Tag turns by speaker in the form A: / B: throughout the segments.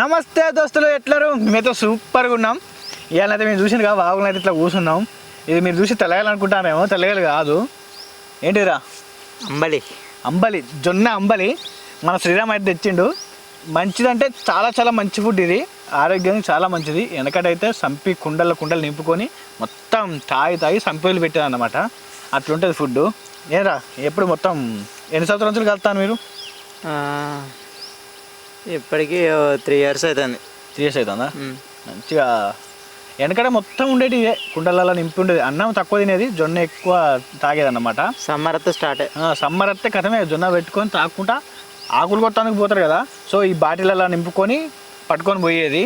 A: నమస్తే దోస్తులు ఎట్లరు? మేమైతే సూపర్గా ఉన్నాం. ఇవాళ అయితే మేము చూసిన కదా బాగులు అయితే ఇట్లా కూర్చున్నాం. ఇది మీరు చూసి తెల్లగాలనుకుంటారేమో తెల్లగలు కాదు. ఏంటిరా
B: అంబలి.
A: అంబలి జొన్న అంబలి. మన శ్రీరామ్ అయితే తెచ్చిండు. మంచిదంటే చాలా చాలా మంచి ఫుడ్ ఇది. ఆరోగ్యానికి చాలా మంచిది. వెనకటైతే సంపి కుండల కుండలు నింపుకొని మొత్తం తాగి తాగి సంపేలు పెట్టారు అన్నమాట అట్లుంటుంది ఫుడ్ ఏరా ఎప్పుడు మొత్తం ఎన్ని సంవత్సరాల కలుతాను మీరు?
B: ఇప్పటికీ త్రీ ఇయర్స్ అవుతుంది
A: త్రీ ఇయర్స్ అవుతుందా మంచిగా వెనకడ మొత్తం ఉండేది ఇవే కుండలలో నింపి ఉండేది. అన్నం తక్కువ తినేది జొన్న ఎక్కువ తాగేది అన్నమాట
B: సమ్మర్ అయితే స్టార్ట్
A: సమ్మర్ వస్తే కథమే. జొన్న పెట్టుకొని తాక్కుంటా ఆకులు కొట్టడానికి పోతారు కదా. సో ఈ బాటిలలో నింపుకొని పట్టుకొని పోయేది.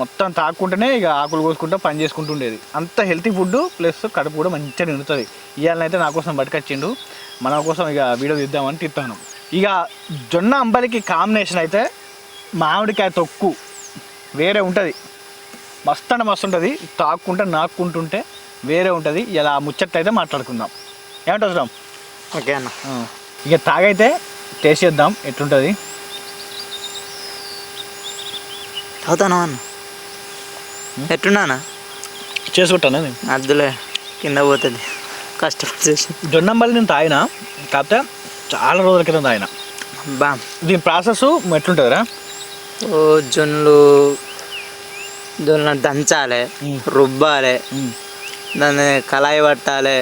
A: మొత్తం తాక్కుంటేనే ఇక ఆకులు కోసుకుంటూ పని చేసుకుంటూ ఉండేది. అంత హెల్తీ ఫుడ్ ప్లస్ కడుపు కూడా మంచిగా నిండుతుంది ఇవాళనైతే నా కోసం పట్టుకొచ్చిండు మన కోసం ఇక వీడియో తీద్దామని తిట్టాను. ఇక జొన్న అంబలికి కాంబినేషన్ అయితే మామిడికాయ తొక్కు. వేరే ఉంటుంది. మస్తు అంటే మస్తు ఉంటుంది. తాక్కుంటే నాక్కుంటుంటే వేరే ఉంటుంది. ఇలా ముచ్చట్లు అయితే మాట్లాడుకుందాం. ఏమంటారు శ్రామ్?
B: ఓకే అన్న.
A: ఇక తాగైతే టేస్ట్ చేద్దాం. ఎట్లుంటుంది?
B: అవుతాను అన్న? ఎట్టున్నానా
A: చేసుకుంటాను నేను?
B: అద్దులే. కింద పోతుంది. కష్టపడి చేసి.
A: జొన్నంబల్లి నేను తాగిన. కాకపోతే చాలా రోజుల క్రితం తాగిన.
B: బా.
A: దీని ప్రాసెస్ ఎట్లుంటుందిరా?
B: జొన్నలు జొన్నలు దంచాలి. రుబ్బాలి దాన్ని కళాయి పట్టాలి.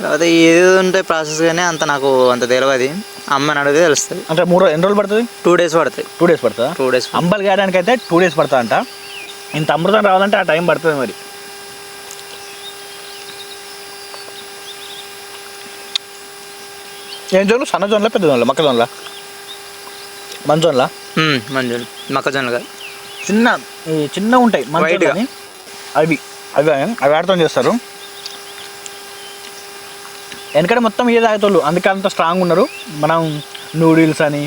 B: తర్వాత ఏది ఉంటే ప్రాసెస్ కానీ అంత నాకు అంత తెలియదు అమ్మని అడిగితే తెలుస్తుంది.
A: అంటే మూడు ఎన్ని రోజులు పడుతుంది?
B: టూ డేస్ పడుతుంది.
A: టూ డేస్ పడుతుందా?
B: టూ డేస్
A: అంబలి కాయడానికి అయితే టూ డేస్ పడుతుంది అంట ఇంత అమృతం రావాలంటే ఆ టైం పడుతుంది మరి. ఏం జోన్లు? సన్న జోన్ల పెద్ద జోన్ల మొక్క జోన్ల? మన జోన్ల
B: మంజులు. మొక్కజొన్నలు కాదు.
A: చిన్న ఈ చిన్న ఉంటాయి మన
B: White గా.
A: జోన్లని. అవి అవి అవి ఆడతాం చేస్తారు. వెనకడ మొత్తం ఏ తాగేతోళ్ళు అందుకే అంత స్ట్రాంగ్ ఉన్నారు. మనం నూడిల్స్ అని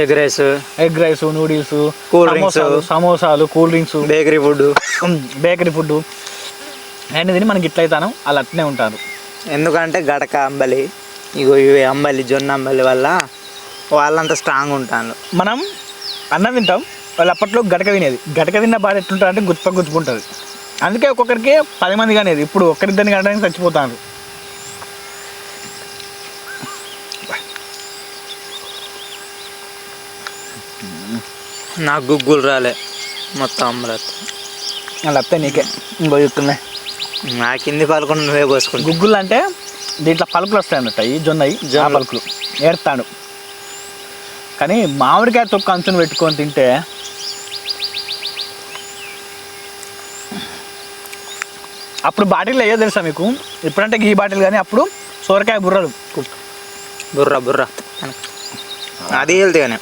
B: egg rice
A: egg rice noodles
B: drinks.
A: సమోసాలు సమోసాలు cool drinks
B: bakery food
A: bakery food and తిని మనకి ఇట్లయితాను వాళ్ళు అట్నే ఉంటారు.
B: ఎందుకంటే గడక అంబలి ఇగో ఇవి అంబలి జొన్న అంబలి వల్ల వాళ్ళంతా స్ట్రాంగ్ ఉంటాను
A: మనం అన్నం తింటాం వాళ్ళు అప్పట్లో గడక తినేది. గడక తిన్న బాధ ఎట్లుంటుంది అంటే గుర్తుప గుర్తుకుంటుంది అందుకే ఒక్కొక్కరికి పది మంది కానేది ఇప్పుడు ఒక్కరిద్దరిని గడడానికి చచ్చిపోతాను
B: నాకు గుగ్గులు రాలే. మొత్తం అంబలతో
A: వాళ్ళు అత్తే నీకే. ఇంకో చెప్తున్నాయి
B: నా కింది పాల్గొని నువ్వే కోసుకుంటా
A: గుగ్గులు అంటే దీంట్లో పలుకులు వస్తాయి అన్నట్టు ఈ జొన్నయి జొన్న. పలుకులు. ఏర్తాడు కానీ మామిడికాయ తొక్క అంచును పెట్టుకొని తింటే అప్పుడు బాటిల్ అయ్యో తెలుసా మీకు? ఇప్పుడంటే గీ బాటిల్ కానీ అప్పుడు సోరకాయ బుర్రలు.
B: బుర్ర బుర్ర. అది వెళ్తేగానే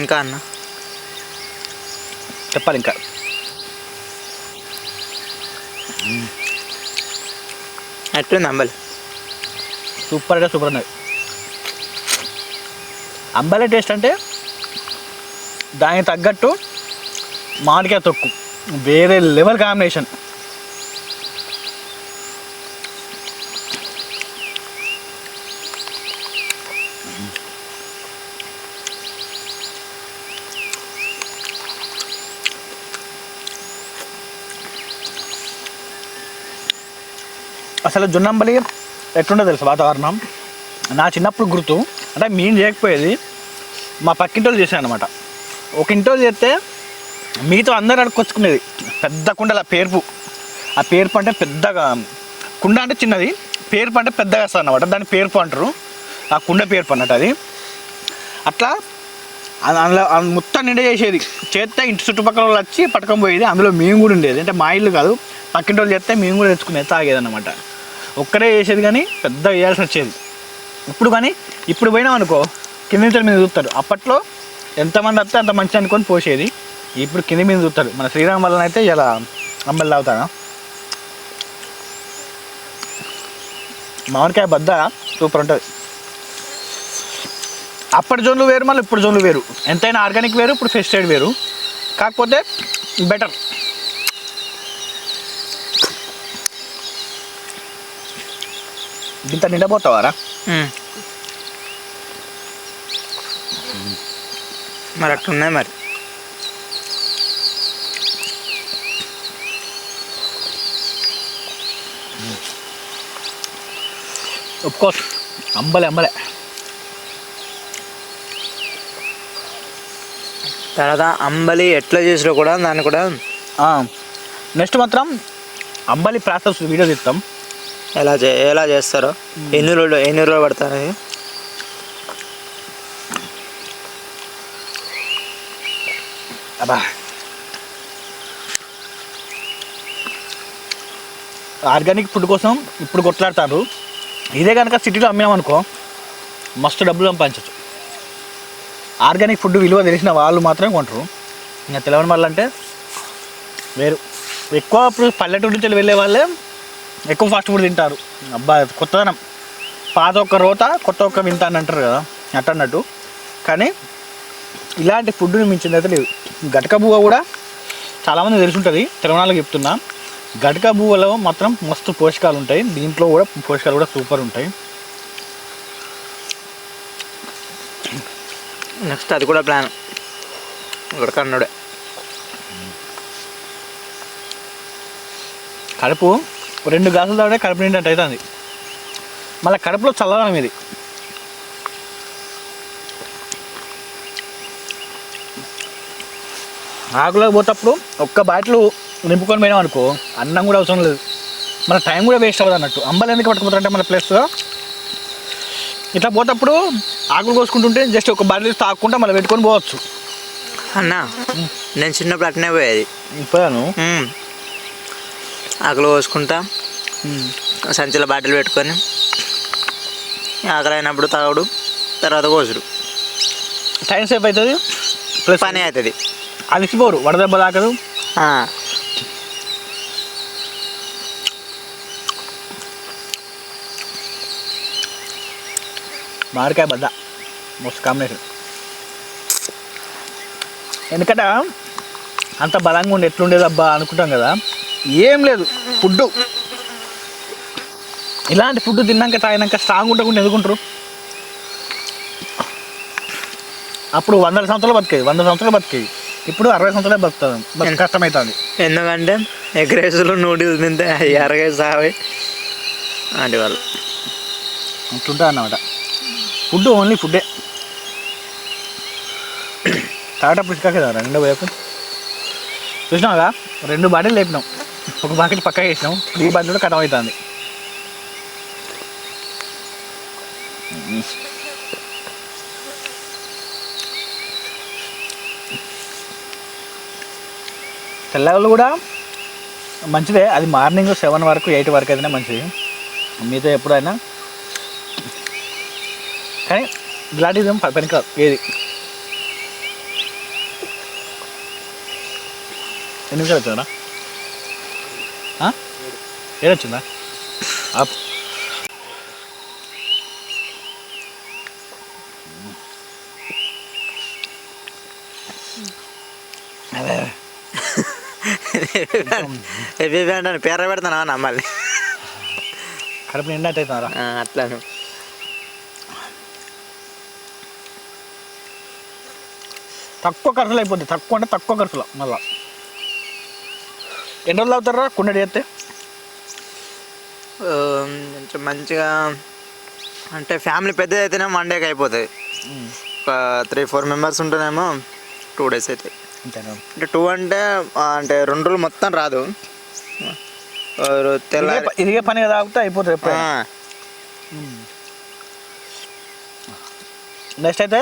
B: ఇంకా అన్న?
A: చెప్పాలి ఇంకా.
B: అట్లుంది అంబలి.
A: సూపర్ అంటే సూపర్ ఉన్నది అంబలే టేస్ట్ అంటే దానికి తగ్గట్టు మామిడికాయ తొక్కు. వేరే లెవెల్ కాంబినేషన్. అసలు జొన్నంబలి ఎట్లుండో తెలుసు వాతావరణం? నా చిన్నప్పుడు గుర్తు. అంటే మేము చేయకపోయేది. మా పక్కింటోళ్ళు చేశాను అనమాట ఒక ఇంటోళ్ళు చేస్తే మీతో అందరు అడుక్కొచ్చుకునేది పెద్ద కుండల పేర్పు. ఆ పేర్పు అంటే పెద్దగా కుండ అంటే చిన్నది. పేర్పు అంటే పెద్దగా వస్తుంది అనమాట దాని పేర్పు అంటారు. ఆ కుండ పేర్పు అన్నట్టు అది. అట్లా అందులో మొత్తం నిండా చేసేది. చేస్తే ఇంటి చుట్టుపక్కల వాళ్ళు వచ్చి పట్టుకొని పోయేది. అందులో మేము కూడా ఉండేది. అంటే మా ఇల్లు కాదు. పక్కింటి వాళ్ళు చేస్తే మేము కూడా తెచ్చుకునేది తాగేది అనమాట ఒక్కడే వేసేది కానీ పెద్ద వేయాల్సి వచ్చేది. ఇప్పుడు కానీ ఇప్పుడు పోయినాం అనుకో కింద నుంచి మీద చూస్తారు. అప్పట్లో ఎంతమంది వస్తే అంత మంచి అనుకొని పోసేది. ఇప్పుడు కింద మీద చూస్తారు. మన శ్రీరామ్ వలన అయితే ఇలా అమ్మలు తాగుతాను మామిడికాయ బద్ద సూపర్ ఉంటుంది. అప్పటి జోన్లు వేరు మళ్ళీ ఇప్పుడు జోన్లు వేరు. ఎంతైనా ఆర్గానిక్ వేరు ఇప్పుడు ఫెస్టైడ్ వేరు. కాకపోతే బెటర్. ఇంత నిండబోతావారా.
B: మరి అట్లున్నాయి మరి.
A: ఒప్పుకోవచ్చు అంబలే అంబలే.
B: తర్వాత అంబలి ఎట్లా చేసినా కూడా దాన్ని కూడా
A: నెక్స్ట్ మాత్రం అంబలి ప్రాసెస్ వీడియో తీస్తాం
B: ఎలా చే ఎలా చేస్తారో? ఎన్ని రోజులు ఎన్ని రోజులు పడతారు
A: అబ్బా. ఆర్గానిక్ ఫుడ్ కోసం ఇప్పుడు కొట్లాడతారు. ఇదే కనుక సిటీలో అమ్మినామనుకో మస్తు డబ్బులు సంపాదించవచ్చు ఆర్గానిక్ ఫుడ్ విలువ తెలిసిన వాళ్ళు మాత్రమే కొంటారు. ఇంకా తెలవని వాళ్ళు అంటే వేరు. ఎక్కువ ఇప్పుడు పల్లెటూరు నుంచి వెళ్ళే వాళ్ళే ఎక్కువ ఫాస్ట్ ఫుడ్ తింటారు. అబ్బా కొత్తదనం. పాత ఒక్క రోత కొత్త ఒక్క వింత అని అంటారు కదా అట్ట అన్నట్టు కానీ ఇలాంటి ఫుడ్ని మించింది అయితే లేదు. గటక బువ్వ కూడా చాలామంది తెలిసి ఉంటుంది. తెలంగాణలో చెప్తున్నా. గటక బువ్వలో మాత్రం మస్తు పోషకాలు ఉంటాయి. దీంట్లో కూడా పోషకాలు కూడా సూపర్ ఉంటాయి.
B: నెక్స్ట్ అది కూడా ప్లాన్ ఇక్కడ కన్నుడే
A: కడుపు రెండు గ్లాసులు తాగితే కడుపు నిండినట్టు అవుతుంది. మళ్ళీ కడుపులో చల్లదనం ఇది. ఆకులోకి పోతప్పుడు ఒక్క బాటిల్ నింపుకొని పోయినాం అనుకో అన్నం కూడా అవసరం లేదు. మన టైం కూడా వేస్ట్ అవ్వదు అన్నట్టు. అంబలు ఎందుకు పట్టుకుంటారంటే మన ప్లస్ ఇట్లా పోతప్పుడు ఆకులు కోసుకుంటుంటే జస్ట్ ఒక బాటిల్ తాక్కుంటా మళ్ళీ పెట్టుకొని పోవచ్చు.
B: అన్న నేను చిన్నప్పుడు అట్నే పోయేది.
A: పోయాను.
B: ఆకలి పోసుకుంటా. సంచిలో బాటిల్ పెట్టుకొని ఆకలి అయినప్పుడు తాగుడు తర్వాత కోసుడు.
A: టైం సేఫ్ అవుతుంది ప్లస్
B: పని అవుతుంది
A: అలిసిపోరు వడదెబ్బ తాకదు. మామిడికాయ బద్ద మస్తు కాంబినేషన్ ఎందుకంటే అంత బలంగా ఉండి ఎట్లుండేది అబ్బా అనుకుంటాం కదా? ఏం లేదు ఫుడ్ ఇలాంటి ఫుడ్ తిన్నాక తాగినాక స్ట్రాంగ్ ఉండకుండా ఎదుగుంటారు అప్పుడు వందల సంవత్సరాలు బతికేది వంద సంవత్సరాలు బతికేది ఇప్పుడు అరవై సంవత్సరాలే బతుకుతుంది బతుకు కష్టమవుతుంది
B: ఎందుకంటే ఎగ్ రైస్లు నూడిల్స్ తింటే ఎరగై సావి. అంటే వాళ్ళు.
A: అట్లుంటుంది అన్నమాట. ఫుడ్ ఓన్లీ ఫుడ్డే. తాగటప్పుడు ఇసుక కదా రెండో వైపు చూసినావుగా? రెండు బాటిల్ లేపినాం. ఒక బాకెట్ పక్క వేసినాం ఈ బండి కూడా కట్ అవుతుంది. తెల్లగలు కూడా మంచిదే. అది మార్నింగ్ సెవెన్ వరకు ఎయిట్ వరకు అయితేనే మంచిది. మీతో ఎప్పుడైనా. కానీ ఇలాంటిది ఏం ప- పనికిరాదు. ఏది? ఎందుకు నిమిషాలు ఏదొచ్చిందా? ఆప్.
B: అంటాను? పేర పెడతానా నమ్మాలి
A: కడుపు నిండా
B: అట్లాను.
A: తక్కువ ఖర్చులు అయిపోద్ది తక్కువ అంటే తక్కువ ఖర్చులో. మళ్ళా. ఎన్ని రోజులు అవుతారా కుండడి చేస్తే?
B: మంచిగా అంటే ఫ్యామిలీ పెద్దది అయితేనే వన్ డేకి అయిపోతుంది ఒక త్రీ ఫోర్ మెంబర్స్ ఉంటేనేమో టూ డేస్ అవుతాయి
A: అంతేనా?
B: అంటే టూ అంటే అంటే రెండు రోజులు మొత్తం రాదు. తెల్లారి
A: ఇదిగే- పని తాగితే అయిపోతుంది నెక్స్ట్ అయితే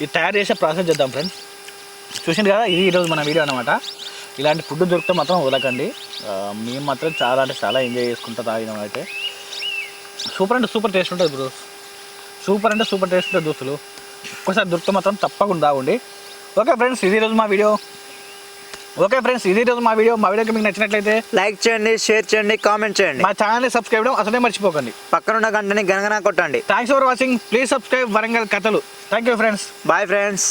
A: ఇది తయారు చేసే ప్రాసెస్ చేద్దాం ఫ్రెండ్స్ చూసింది కదా ఇది ఈరోజు మన వీడియో అనమాట ఇలాంటి ఫుడ్ దొరికితే మాత్రం వదలకండి. మేము మాత్రం చాలా అంటే చాలా ఎంజాయ్ చేసుకుంటా తాగినాం అయితే. సూపర్ అంటే సూపర్ టేస్ట్ ఉంటుంది బ్రో సూపర్ అంటే సూపర్ టేస్ట్ ఉంటుంది దోస్తులు. ఒక్కసారి దొరికితే మాత్రం తప్పకుండా తాగండి. ఓకే ఫ్రెండ్స్ ఇది రోజు మా వీడియో ఓకే ఫ్రెండ్స్ ఇది రోజు మా వీడియో మా వీడియోకి మీకు నచ్చినట్లయితే
B: లైక్ చేయండి షేర్ చేయండి కామెంట్ చేయండి.
A: మా ఛానల్ని సబ్స్క్రైబ్ చేయడం అసలే మర్చిపోకండి.
B: పక్కనున్న గంటని గనగన కొట్టండి.
A: Thanks for watching please subscribe Warangal కథలు. Thank you friends
B: bye friends